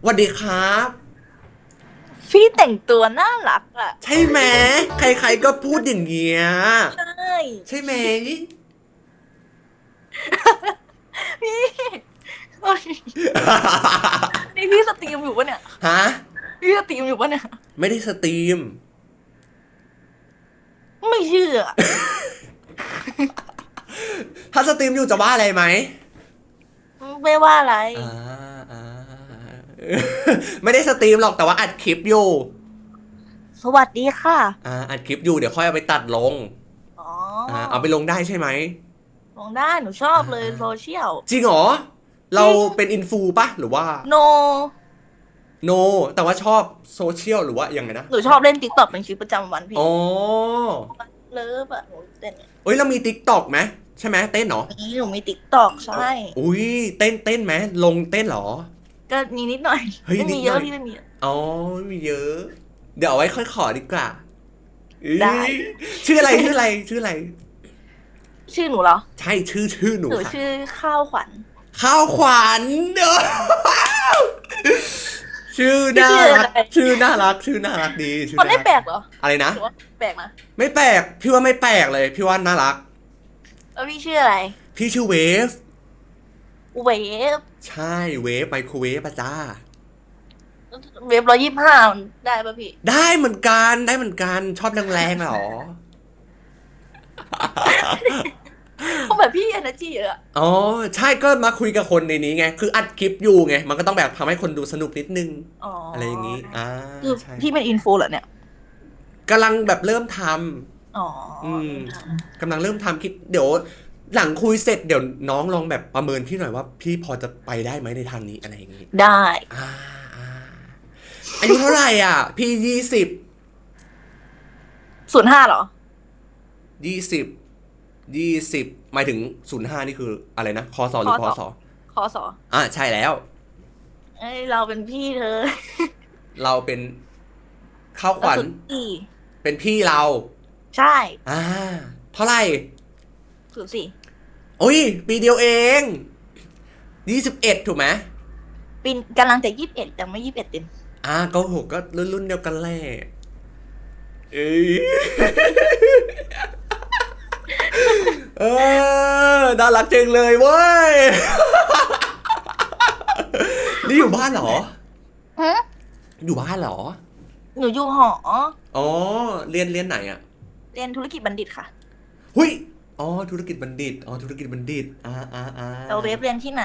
สวัสดีครับ พี่แต่งตัวน่ารักอะ ใช่ไหมใครๆก็พูดอย่างเงี้ยใช่ ใช่ไหมพี่โอ๊ยนี่พี่สตรีมอยู่ปะเนี่ย ฮะพี่สตรีมอยู่ปะเนี่ย ไม่ได้สตรีม ไม่เชื่อ ถ้าสตรีมอยู่จะว่าอะไรไหมไม่ว่าอะไร อ่าอ่า ไม่ได้สตรีมหรอกแต่ว่าอัดคลิปอยู่ สวัสดีค่ะ อ่าอัดคลิปอยู่เดี๋ยวค่อยเอาไปตัดลงอ๋ออ่าเอาไปลงได้ใช่ไหม ลงได้หนูชอบเลยอ่า โซเชียล จริงเหรอ เราจริงเป็นอินฟูปะหรือว่า โน โน แต่ว่าชอบโซเชียลหรือว่ายังไงนะ หนูชอบเล่นติ๊กต็อกเป็นชีวิตประจำวันพี่อ๋อเลิฟอะหนูเต้นเนี่ยเอ้ยเรามีติ๊กต็อกไหมใช่ไหมเต้นเหรอ นี่หนูมีติ๊กต็อกใช่ อุ้ยเต้นเต้นไหมลงเต้นเหรอ ก็มีนิดหน่อยเฮ้ยไม่นิมีดเยหน่อะอย พี่ไม่มีเยอะ อ๋อไม่มีเยอะ เดี๋ยวเอาไว้ค่อยขอดีกว่าได้เอ้ยชื่ออะไรชื่ออะไรชื่ออะไร ชื่อหนูเหรอใช่ชื่อชื่อหนูหนูค่ะ ชื่อข้าวขวัญ ข้าวขวัญเด้อชื่อน่ารัก ชื่อน่ารัก ชื่อน่ารักดีชื่อมันไม่ารัแปลกเหรออะไรนะหรือว่าแปลกนะไม่แปลก พี่ว่าไม่แปลกเลย พี่ว่าน่ารัก แล้วพี่ชื่ออะไร พี่ชื่อเวฟ เวฟใช่เวฟไมโครเวฟปะจ้า เวฟร้อยยี่ห้าได้ป่ะพี่ ได้เหมือนกันได้เหมือนกันชอบแรงๆเหรอเพราะแบบพี่ energy เยอะอะอ๋อ ใช่ก็มาคุยกับคนในนี้ไง คืออัดคลิปอยู่ไง มันก็ต้องแบบทำให้คนดูสนุกนิดนึงอ๋ออะอะไรอย่างนี้ อ่าคือใช่พี่เป็นอินฟูเหรอเนี่ยกำลังแบบเริ่มทำอ๋ออมกำลังเริ่มทำคิด เดี๋ยว หลังคุยเสร็จเดี๋ยวน้องลองแบบประเมินพี่หน่อยว่า พี่พอจะไปได้ไหมในทางนี้อะไรอย่างนี้ได้ อ่าอ่าอายุเท่าไหร่อะ พี่ยี่สิบศูนย์ห้าเหรอ ยี่สิบยี่สิบหมายถึงศูนย์ห้านี่คืออะไรนะคอสอหรือพคอศสอคอสออ่าใช่แล้ว เอ้ย เราเป็นพี่เธอเราเป็นข้าวขวัญแล้วสุดสี่เป็นพี่เรา ใช่อ่าเท่าไหร่ศูนย์สี่ อุ้ยปีเดียวเองยี่สิบเอ็ดถูกไหมปีนกำลังจะยี่สิบเอ็ดแต่ไม่ยี่สิบเอ็ดเต็มอ่าก็หกก็รุ่นรุ่นเดียวกันแหละเอ้ยเออน่ารักจังเลยเว้ย นี่อยู่บ้านเหรอ ฮะอยู่บ้านเหรอ หนูอยู่หอ อ๋อ เรียนเรียนไหนอะ เรียนธุรกิจบัณฑิตค่ะ หุย อ๋อ ธุรกิจบัณฑิต อ๋อ ธุรกิจบัณฑิต อ่าอ่าอ่าเราเวฟเรียนที่ไหน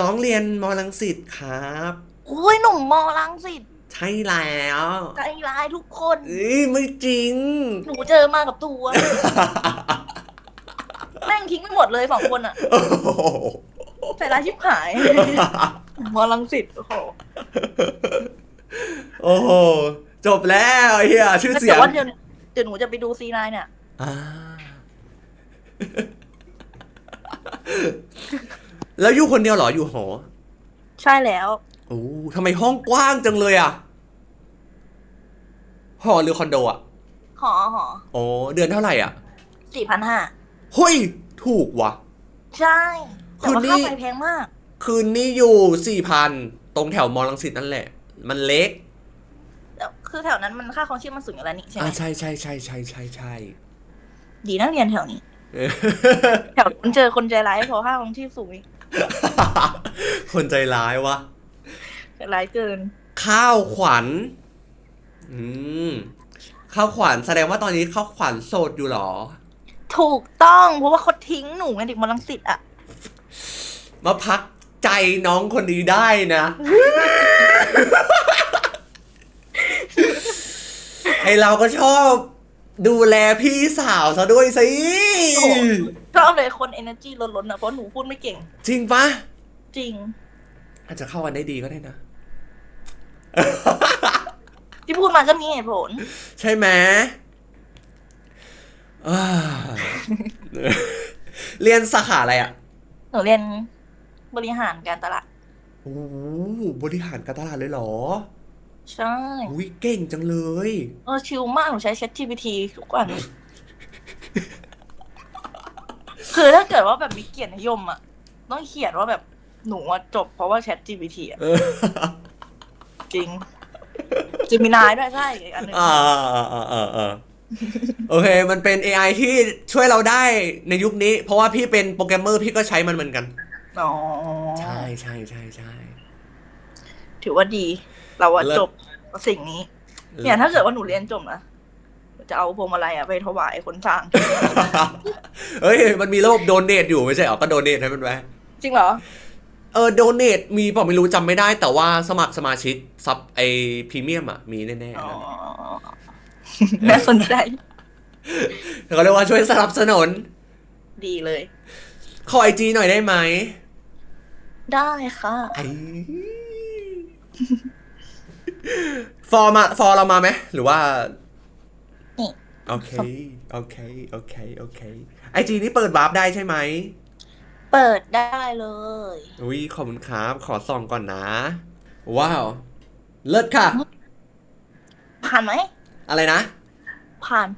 น้องเรียนมอลังสิตครับ อุ้ยหนุ่มมอลังสิตใช่แล้วใจร้ายทุกคน เอ้ยไม่จริง หนูเจอมากับตัว แม่งทิ้งไปหมดเลยสองคนอะใจร้ายชิบหาย มอลังสิตโอ้โหโอ้โห จบแล้วไอ้เฮียชื่อเสียแต่งว่าเดี๋ยวเดี๋ยวหนูจะไปดูซีนายเนี่ย อ่า แล้วอยู่คนเดียวเหรออยู่หอ ใช่แล้ว โอ้ทำไมห้องกว้างจังเลยอะ หอหรือคอนโดอะ หอหอโอ้เดือนเท่าไหร่อะสี่พันห้าเฮ้ย ถูกว่ะ ใช่ แต่ว่าคืนนี้ค่าไฟแพงมาก คืนนี้อยู่สี่พันตรงแถวมอลังสิตนั่นแหละ มันเล็กแต่คือแถวนั้นมันค่าครองชีพมันสูงอยู่แล้วนี่ใช่ไหมอ่าใช่ใช่ใช่ใช่ใช่ใช่ ดีนะเรียนแถวนี้เออแถวนั้นเจอคนใจร้ายพอค่าครองชีพสูงอีกคนใจร้ายวะใจร้ายเกิน ข้าวขวัญ อืมข้าวขวัญแสดงว่าตอนนี้ข้าวขวัญโสดอยู่เหรอ ถูกต้องเพราะว่าเขาทิ้งหนูไงเด็กมอลังสิตอะมาพักใจน้องคนนี้ได้นะ ไอเราก็ชอบ ดูแลพี่สาวซะด้วยสิ โอ้โห ชอบเลยคน energy ล้นๆอะเพราะหนูพูดไม่เก่ง จริงปะจริง อาจจะเข้ากันได้ดีก็ได้นะ ที่พูดมาก็มีเหตุผล ใช่ไหมอ่า เรียนสาขาอะไรอะหนูเรียนบริหารการตลาด โอ้โหบริหารการตลาดเลยเหรอ ใช่อุ้ยเก่งจังเลย เออชิลมากหนูใช้ ChatGPT ทุกวัน คือถ้าเกิดว่าแบบมีเกียรตินิยมอะต้องเขียนว่าแบบหนูว่าจบเพราะว่า Chat GPT อะ เออจริงจิมินายด้วยใช่อีกอันหนึงอ่าอ่าอ่าอ่าอ่าโอเค มันเป็น AI ที่ช่วยเราได้ในยุคนี้ เพราะว่าพี่เป็นโปรแกรมเมอร์พี่ก็ใช้มันเหมือนกัน อ๋อใช่ใช่ใช่ใช่ถือว่าดี เราว่าเลิศจบกับสิ่งนี้ เนี่ยถ้าเกิดว่าหนูเรียนจบนะหนูจะเอาพวงมาลัยอะไปถวายคนสร้าง เฮ้ย มันมีระบบโดเนทอยู่ไม่ใช่เหรอ ก็โดเนทให้มันไปจริงเหรอ เออ โดเนทมีเปล่าไม่รู้จำไม่ได้ แต่ว่าสมัครสมาชิกซับไอพรีเมียมอะ มีแน่ๆอ๋อ นะน่าสนใจ เขาเรียกว่าช่วยสนับสนุน ดีเลย ขอไอจีหน่อยได้ไหมได้ค่ะ ไอ ฟอร์มาฟอร์เรามาไหมหรือว่านี่โอเคโอเคโอเคโอเคไอจีนี่เปิดวาร์ปได้ใช่ไหมเปิดได้เลย อุ้ยขอบคุณครับ ขอส่องก่อนนะ ว้าว เลิศค่ะ ผ่านไหม อะไรนะ ผ่าน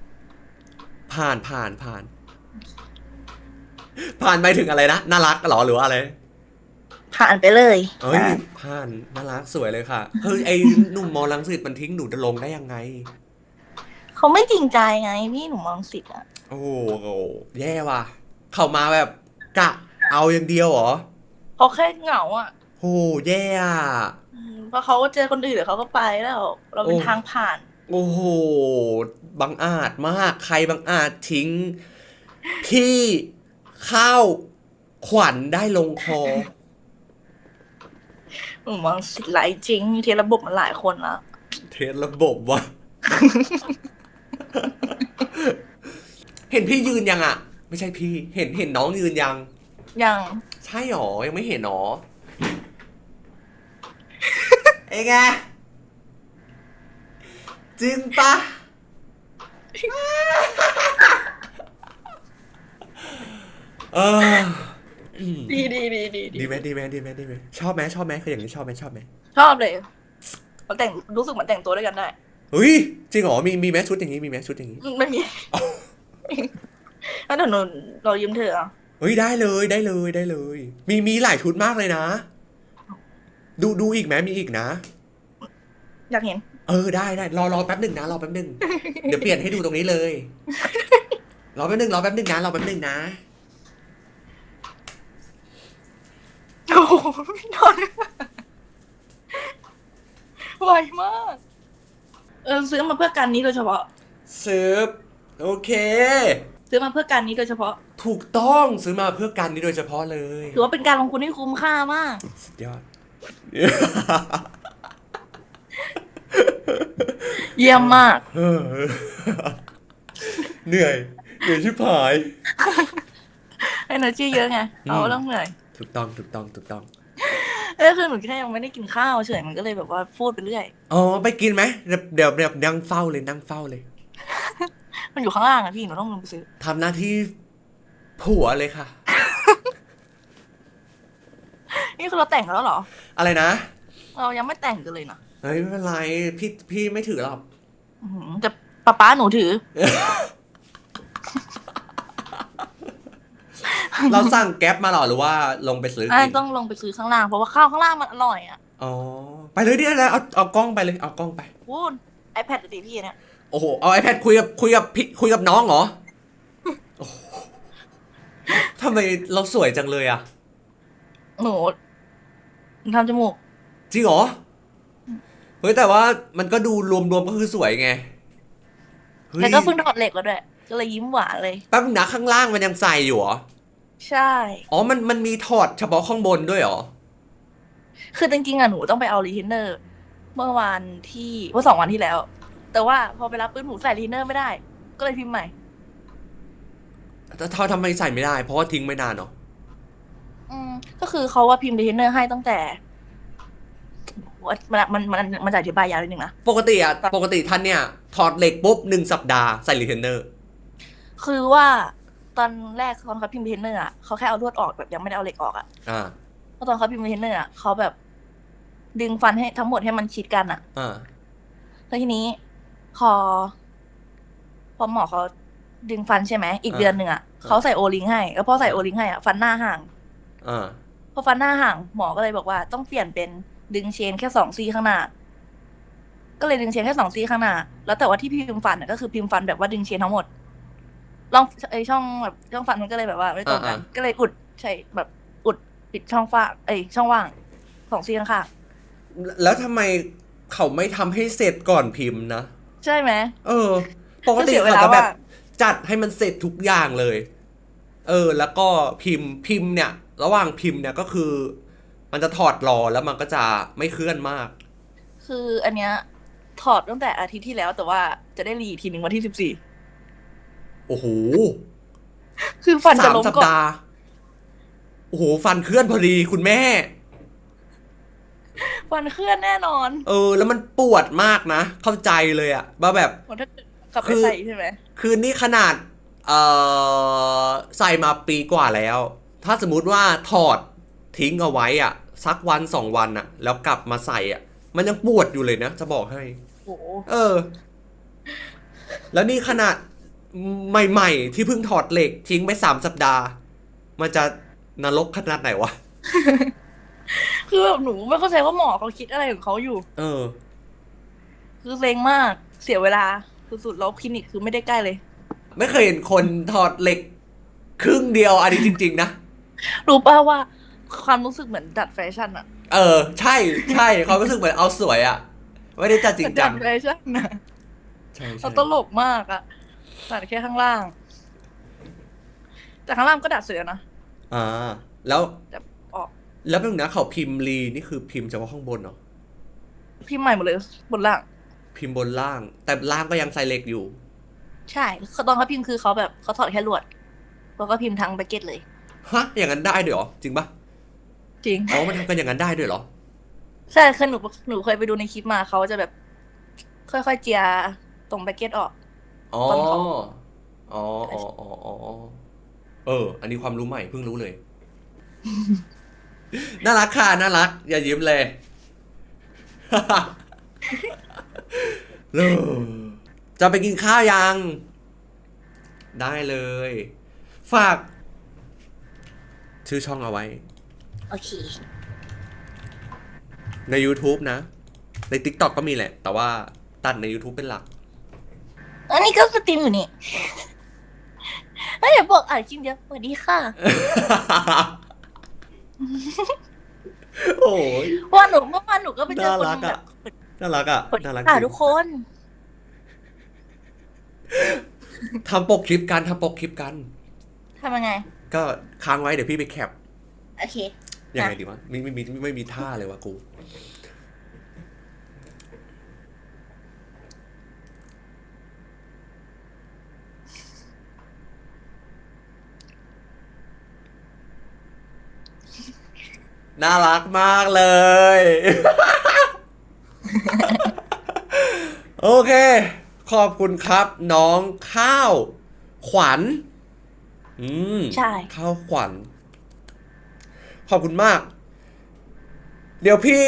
ผ่านผ่านผ่าน ผ่านไปถึงอะไรนะ น่ารักเหรอหรือว่าอะไร ผ่านไปเลยเอ้ยอะผ่านน่ารักสวยเลยค่ะเฮ้ยไอ้หนุ่มมอลังสิตมันทิ้งหนูจะลงได้ยังไง เขาไม่จริงใจไงพี่หนูมองสิทธิ์อะโอ้โหแย่ว่ะ เข้ามาแบบกะเอาอย่างเดียวเหรอเขาแค่เหงาอะโอ้โหแย่อะ อืมเพราะเขาเจอคนอื่นเดี๋ยวเขาก็ไปแล้ว เราเป็นโอ้ ทางผ่าน โอ้โห บังอาจมาก ใครบังอาจทิ้ง พี่ข้าวขวัญได้ลงคอ หนูมองสิทธิ์ไหลจริงมีเทระบบมาหลายคนแล้วเทสระบบวะ เห็นพี่ยืนยังอะ ไม่ใช่พี่ เห็นเห็นน้องยืนยัง ยังใช่หรอ ยังไม่เห็นหรอ เอ้ไงจริงปะเอออืม ดีดีดีดีดีดีไหมดีไหมดีไหมดีไหมชอบไหมชอบไหมคืออย่างนี้ชอบไหมชอบไหมชอบเลยเขาแต่งรู้สึกเหมือนแต่งตัวด้วยกันได้เฮ้ยจริงเหรอมีมีไหมชุดอย่างนี้มีไหมชุดอย่างนี้อืมไม่มีแล้วเดี๋ยวหนูเรายืมเธอเอาเฮ้ยได้เลยได้เลยได้เลย มีมีหลายชุดมากเลยนะ ดูดูอีกไหมมีอีกนะ อยากเห็น เออได้ได้รอรอแป๊บหนึ่งนะรอแป๊บหนึ่งเดี๋ยวเปลี่ยนให้ดูตรงนี้เลย รอแป๊บหนึ่งรอแป๊บหนึ่งนะรอแป๊บหนึ่งนะ โอ้โหพี่นอนไวมากเออซื้อมาเพื่อการนี้โดยเฉพาะซื้อโอเค ซื้อมาเพื่อการนี้โดยเฉพาะ ถูกต้องซื้อมาเพื่อการนี้โดยเฉพาะเลยถือว่าเป็นการลงทุนที่คุ้มค่ามาก สุดยอด เยี่ยมมากเออเหนื่อย เหนื่อยชิบหายเอเนอร์จีเยอะไงอืมเราก็ต้องเหนื่อย ถูกต้องถูกต้องถูกต้องเออคือหนูแค่ยังไม่ได้กินข้าวเฉยมันก็เลยแบบว่าพูดไปเรื่อย อ๋อไปกินไหมเดี๋ยวเดี๋ยวเดี๋ยวนั่งเฝ้าเลยนั่งเฝ้าเลยมันอยู่ข้างล่างอะพี่หนูต้องลงไปซื้อทำหน้าที่ผัวเลยค่ะ นี่คือเราแต่งแล้วเหรอ อะไรนะเรายังไม่แต่งกันเลยนะเฮ้ยไม่เป็นไรพี่พี่ไม่ถือหรอกอื้อหือแต่ป้าป้าหนูถือ เราสั่งแก๊ปมาเหรอหรือว่าลงไปซื้ออ่ากินต้องลงไปซื้อข้างล่างเพราะว่าข้าวข้างล่างมันอร่อยอะอ๋อไปเลยเดี๋ยวแล้วเอาเอากล้องไปเลยเอากล้องไป วูนไอแพดตีพี่เนี่ยโอ้โหเอา iPad คุยกับคุยกับพี่คุยกับน้องเหรอโอ้โหทำไมเราสวยจังเลยอะหนูทำจมูก จริงเหรอเฮ้ยแต่ว่ามันก็ดูรวมๆก็คือสวยไงเฮ้ยแล้วก็เพิ่งถอดเหล็กแล้วด้วย ก็เลยยิ้มหวานเลย แป๊บนึงนะข้างล่างมันยังใส่อยู่เหรอ ใช่ อ๋อ มัน มันมีถอดเฉพาะข้างบนด้วยเหรอ คือจริงๆอะหนูต้องไปเอารีเทนเนอร์ เมื่อวันที่เมื่อสองวันที่แล้ว แต่ว่าพอไปรับปืนหนูใส่รีเทนเนอร์ไม่ได้ ก็เลยพิมพ์ใหม่ แต่เท่าทำไมใส่ไม่ได้ เพราะว่าทิ้งไม่นานเนาะอืมก็คือเขาว่าพิมพ์รีเทนเนอร์ให้ตั้งแต่มันมันมันมันจะอธิบายยาวนิดนึงนะ ปกติอะปกติท่านเนี่ย ถอดเหล็กปุ๊บหนึ่งสัปดาห์ใส่รีเทนเนอร์ คือว่า ตอนแรกตอนเขาพิมพ์รีเทนเนอร์อะเขาแค่เอาลวดออกแบบยังไม่ได้เอาเหล็กออกอะอ่าเพราะตอนเขาพิมพ์รีเทนเนอร์อะเขาแบบ ดึงฟันให้ทั้งหมดให้มันชิดกันอะอ่าแล้วทีนี้พอ พอหมอเขาดึงฟันใช่ไหมอีกอ่าเดือนหนึ่งอะอ่าเขาใส่โอลิงให้แล้วพอใส่โอลิงให้อะฟันหน้าห่างอ่าพอฟันหน้าห่างหมอก็เลยบอกว่า ต้องเปลี่ยนเป็นดึงเชนแค่สองซี่ข้างหน้าก็เลยดึงเชนแค่สองซี่ข้างหน้า แล้วแต่ว่าที่พิมพ์ฟันน่ะก็คือพิมพ์ฟันแบบว่าดึงเชนทั้งหมด ลองไอช่องแบบช่องฟันมันก็เลยแบบว่าไม่ตรงกันก็เลยอุดใช่แบบอุดปิดช่องฟ้าไอยช่องว่างสองซี่ข้างแล้วทำไมเขาไม่ทำให้เสร็จก่อนพิมพ์นะ ๆใช่ไหม เออ ปกติก็เสียเวเขาลาจะแบบว่า จัดให้มันเสร็จทุกอย่างเลย เออ แล้วก็พิมพ์พิมพ์เนี่ย ระหว่างพิมพ์เนี่ยก็คือ มันจะถอดรอแล้วมันก็จะไม่เคลื่อนมาก คืออันเนี้ยถอดตั้งแต่อาทิตย์ที่แล้วแต่ว่าจะได้รีอีกทีหนึ่งวันที่สิบสี่ โอ้โหคือฟันจะสามล้มสัปก่อนดาห์โอ้โห ฟันเคลื่อนพอดีคุณแม่ ฟันเคลื่อนแน่นอนเออ แล้วมันปวดมากนะ เข้าใจเลยอะว่าแบบ มันถ้าเกิดกลับไปคือ ใส่ใช่ไหมคือนี่ขนาด เอ่อ ใส่มาปีกว่าแล้ว ถ้าสมมุติว่าถอดทิ้งเอาไว้อะสักวันสองวันอะแล้วกลับมาใส่อะมันยังปวดอยู่เลยนะ จะบอกให้ โอ้โหเออ แล้วนี่ขนาด ใหม่ๆ ที่เพิ่งถอดเหล็กทิ้งไปสามสัปดาห์ มันจะนรกขนาดไหนวะ คือแบบหนูไม่เข้าใจว่าหมอเขาคิดอะไรของเขาอยู่ เออ คือเซ็งมากเสียเวลาสุดๆแล้วคลินิกคือไม่ได้ใกล้เลย ไม่เคยเห็นคนถอดเหล็ก ครึ่งเดียวอันนี้จริง ๆ นะ รู้ป่าว่าความรู้สึกเหมือนดัดแฟชั่นอะเออ ใช่ใช่ความรู้สึกเหมือนเอาสวยอะไม่ได้จัดจริงจัดังดแฟชั่นอะใช่เราใช่ตลกมากอะ ดัดแค่ข้างล่าง แต่ข้างล่างก็ดัดเสือนะ อ่า แล้วแต่ออกแล้วเป็นนะเขาพิมพ์รีนี่คือพิมพ์เฉพาะข้างบนเหรอพิมพ์ใหม่หมดเลยบนล่าง พิมพ์บนล่าง แต่ล่างก็ยังใส่เหล็กอยู่ ใช่คือตอนเขาพิมพ์คือเขาแบบเขาถอดแค่ลวดแล้วก็พิมพ์ทั้งแบ็กเก็ตเลยฮะอย่างนั้นได้ด้วยเหรอจริงปะจริงอ๋อมันทำกันอย่างนั้นได้ด้วยเหรอใช่คือหนูหนูเคยไปดูในคลิปมาเขาจะแบบ ค่อยๆเจียตรงแบ็กเก็ตออก อ๋อตอนเขาอ๋ออ๋ออ๋ออ๋อเออ อันนี้ความรู้ใหม่เพิ่งรู้เลย น่ารักค่ะ น่ารัก อย่ายิ้มเลยเออจะไปกินข้าวยัง ได้เลย ฝาก ชื่อช่องเอาไว้ โอเค ใน YouTube นะ ใน TikTok ก็มีแหละ แต่ว่าตัดใน YouTube เป็นหลัก อันนี้ก็สตรีมอยู่นี่เฮ้ยอย่าบอกอ่านจริงเดียวสวัสดีค่ะ โอ้ยวันหนูเมื่อวานหนูก็ไปเจอคนน่ารักแบอะ บน่ารักอะสวัสดีน่ารักค่ะจริงทุกคน ทำปกคลิปกันทำปกคลิปกัน ทำยังไง ก็ค้างไว้เดี๋ยวพี่ไปแคปโอเค ยังไงอะดีวะไม่ไม่มีไม่ไม่มีท่าเลยวะกู น่ารักมากเลย โอเค ขอบคุณครับน้องข้าว ขวัญ อืมใช่ ข้าวขวัญ ขอบคุณมาก เดี๋ยวพี่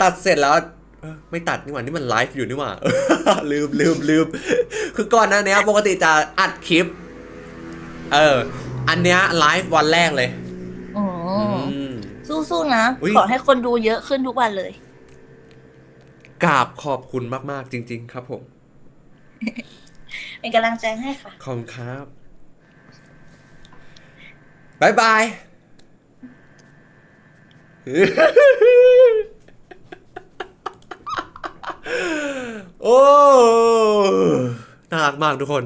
ตัดเสร็จแล้วเอ้อไม่ตัดนี่หว่านี่มันไลฟ์อยู่นี่หว่า ลืมลืมลืมคือก่อนหน้านี้ปกติจะอัดคลิป เออ อันเนี้ยไลฟ์วันแรกเลยอืมอืม สู้ๆนะ อุ๊ย ขอให้คนดูเยอะขึ้นทุกวันเลย กราบขอบคุณมากๆจริง ๆ ครับผม เป็นกำลังใจให้ค่ะ ขอบคุณครับบายบาย โอ้น่ารักมากทุกคน